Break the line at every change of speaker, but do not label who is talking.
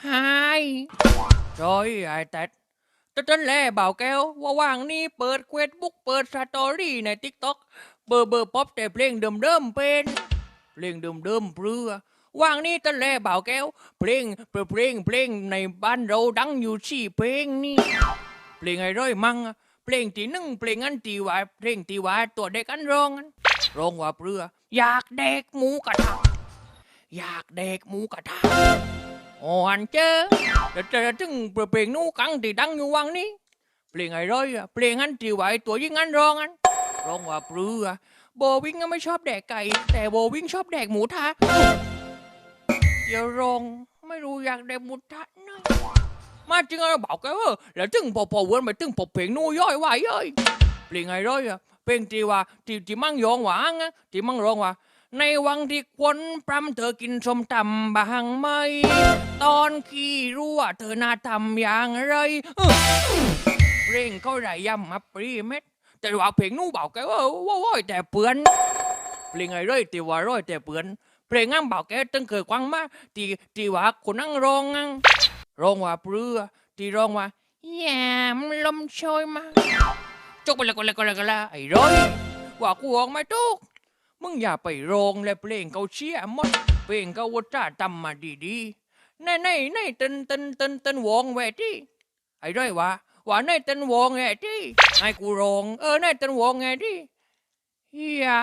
hai rồi ai tết tết tên lẽ bảo kêu ว่าว่างนี่เปิดเฟซบุ๊กเปิดสตอรี่ในทิกตอกเบอร์เบอร์ป๊อปแต่เพลงเดิมเดิมเป็นเพลงเดิมเดิมเปลือว่างนี่ตั้งแลบ่าวแก้ว เพลงเพลงเพลงเพลงในบ้านเราดังอยู่สี่เพลงนี่เพลงไอ้ร้อยมังเพลงที่หนึ่งเพลงอันตีว่าเพลงที่ว่าตัวเด็กอันร้องอันร้องว่าเปลืออยากเด็กหมูกระทะอยากเด็กหมูกระทะ อ๋ออันเจอแต่แต่ถึงเพลงนู้กังที่ดังอยู่วังนี้เพลงไอ้ร้อยอะเพลงอันที่ไอ้ตัวยิ่งอันร้องอันร้องว่าเปลือโบวิ่งก็ไม่ชอบแดกไก่ แต่โบวิ่งชอบแดกหมูทะเดี๋ยวรองไม่รู้อยากได้มุดทัดหน่อยมาจริงอะบอกแกว่าแล้วถึงพอพอเวิร์นไปถึงพอเพลงนู้ย่อยว่าย่อยเพลงไงร้อยเพลงที่ว่าที่ที่มั่งยองหวางอะที่มั่งร้องว่า ในวังที่ควนปรำเธอกินสมตำบางไหม ตอนขี้รู้ว่าเธอน่าทำอย่างไรเออเพลงเข้าได้ยำมาปรีเม็ด แต่ว่าเพลงนู้บอกแกว่าว่าว่าแต่เปือนเพลงไงร้อยที่ว่าร้อยแต่เปือนเพลงงั้นบอกแกตึงเคยกวางมาที่ที่ว่าคนนั่งร้องงั้นร้องว่าเปลือที่ร้องว่าแยมลมโชยมาจกไปลยก็เลยก็เลยก็เลยไอ้ร้อยว่ากูออกไม่ถูก มึงอย่าไปร้องและเพลงเขาเชียหมดเพลงเขาวัจ้าตำมาดีๆในในในต้นต้นต้นต้นวงแหวที่ไอ้ด้อยวะว่าในต้นวงแหวที่ให้กูร้องเออในต้นวงแหวที่ยา